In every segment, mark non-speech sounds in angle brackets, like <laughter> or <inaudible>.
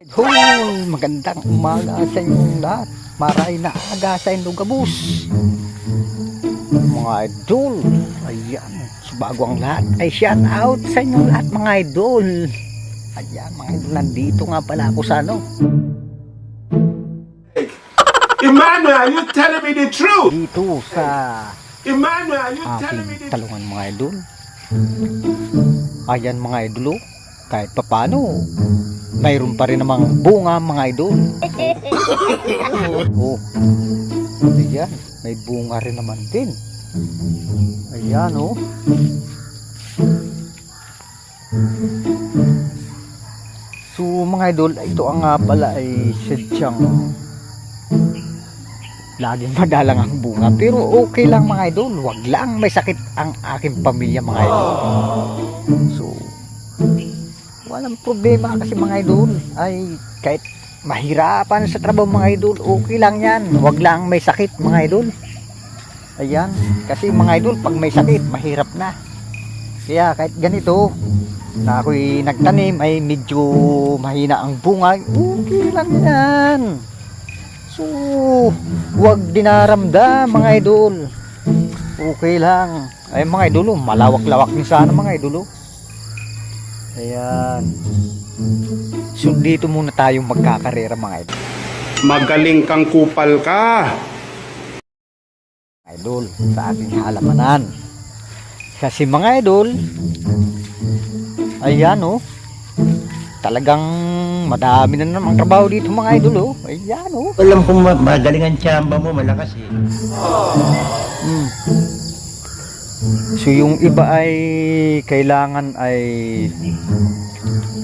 Hoy, magandang umaga sa inyong lahat. Maray na aga sa inyong gabus. Mga idol, ayan. So bago ang lahat, ay shout out sa inyong lahat mga idol. Ayan mga idol, nandito nga pala ako sa ano. Emmanuel, you telling me the truth? Dito sa Emmanuel, you telling me the talungan mga idol. Ayan mga idol, oh. kahit papano, mayroon pa rin namang bunga mga idol. <laughs> oh. Ayan, may bunga rin naman din. Ayan oh. So mga idol, ito ang nga pala ay sadyang laging madalang ang bunga. Pero okay lang mga idol, wag lang may sakit ang aking pamilya mga idol. So, walang problema kasi mga idol ay kahit mahirapan sa trabaho mga idol, okay lang yan. Wag lang may sakit mga idol. Ayan, kasi mga idol pag may sakit, mahirap na. Kaya kahit ganito, na ako'y nagtanim ay medyo mahina ang bunga, okay lang yan. So, wag dinaramdam mga idol. Okay lang. Ay mga idol, oh, malawak-lawak din sana mga idol. Oh. Ayan. So dito muna tayong magkakarera mga idol. Magaling kang kupal ka. Idol, sa ating halamanan. Kasi mga idol, ayan oh, talagang madami na namang trabaho dito mga idol oh. Ayan oh. Alam kong ma- magaling ang tsamba mo, malakas eh. Mm. So yung iba ay kailangan ay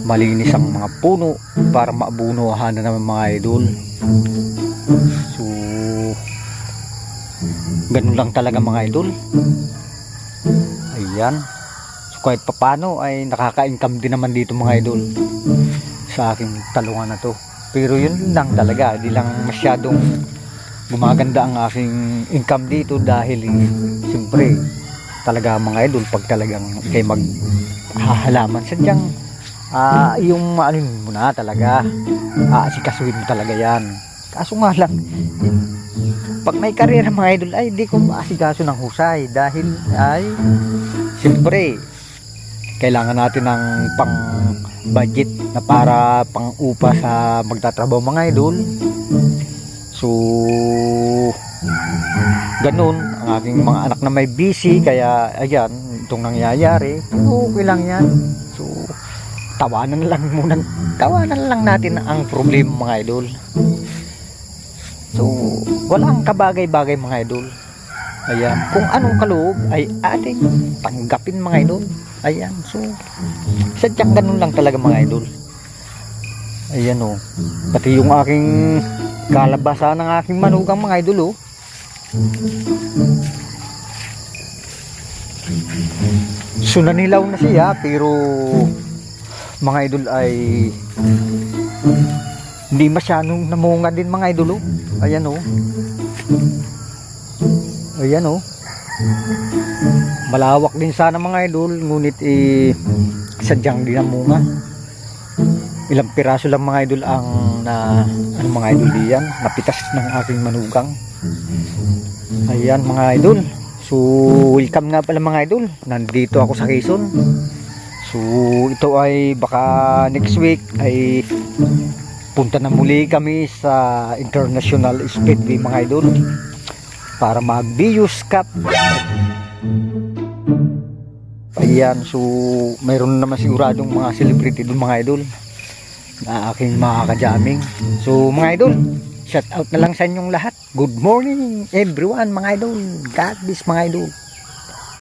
malinis ang mga puno para maabunuhan na naman mga idol. So ganun lang talaga mga idol. Ayan. So kahit papano ay nakaka-income din naman dito mga idol sa aking talungan na to. Pero yun lang talaga, di lang masyadong gumaganda ang aking income dito dahil siyempre talaga mga idol pag talagang ikay mag hahalaman. Sadyang ah yung ano mo na talaga aasikasuhin mo talaga yan. Kaso nga lang pag may karera mga idol ay di ko maasikaso ng husay dahil ay siyempre kailangan natin ng pang budget na para pang upa sa magtatrabaho mga idol. So, ganun ang aking mga anak na may busy kaya ayan, itong nangyayari. Okay lang yan. So, tawanan lang muna. Tawanan lang natin ang problema mga idol. So, walang kabagay-bagay mga idol. Ayan, kung anong kaloob ay ating tanggapin mga idol. Ayan, so, sadyang ganun lang talaga mga idol. Ayan o. Pati yung aking kalabasan ng aking manugang mga idol oh. So nanilaw na siya pero mga idol ay hindi masyadong namunga din mga idol oh. Ayan oh. Ayan oh. Malawak din sana mga idol ngunit eh sadyang di namunga ilang piraso lang mga idol ang na ano mga idol diyan napitas ng aking manugang. Ayan mga idol. So welcome nga pala mga idol. Nandito ako sa Quezon. So ito ay baka next week ay punta na muli kami sa International Speedway mga idol para mag Bius Cup. Ayan so mayroon naman siguradong mga celebrity doon mga idol na aking mga kajaming. So mga idol, shout out na lang sa inyong lahat. Good morning everyone mga idol. God bless mga idol.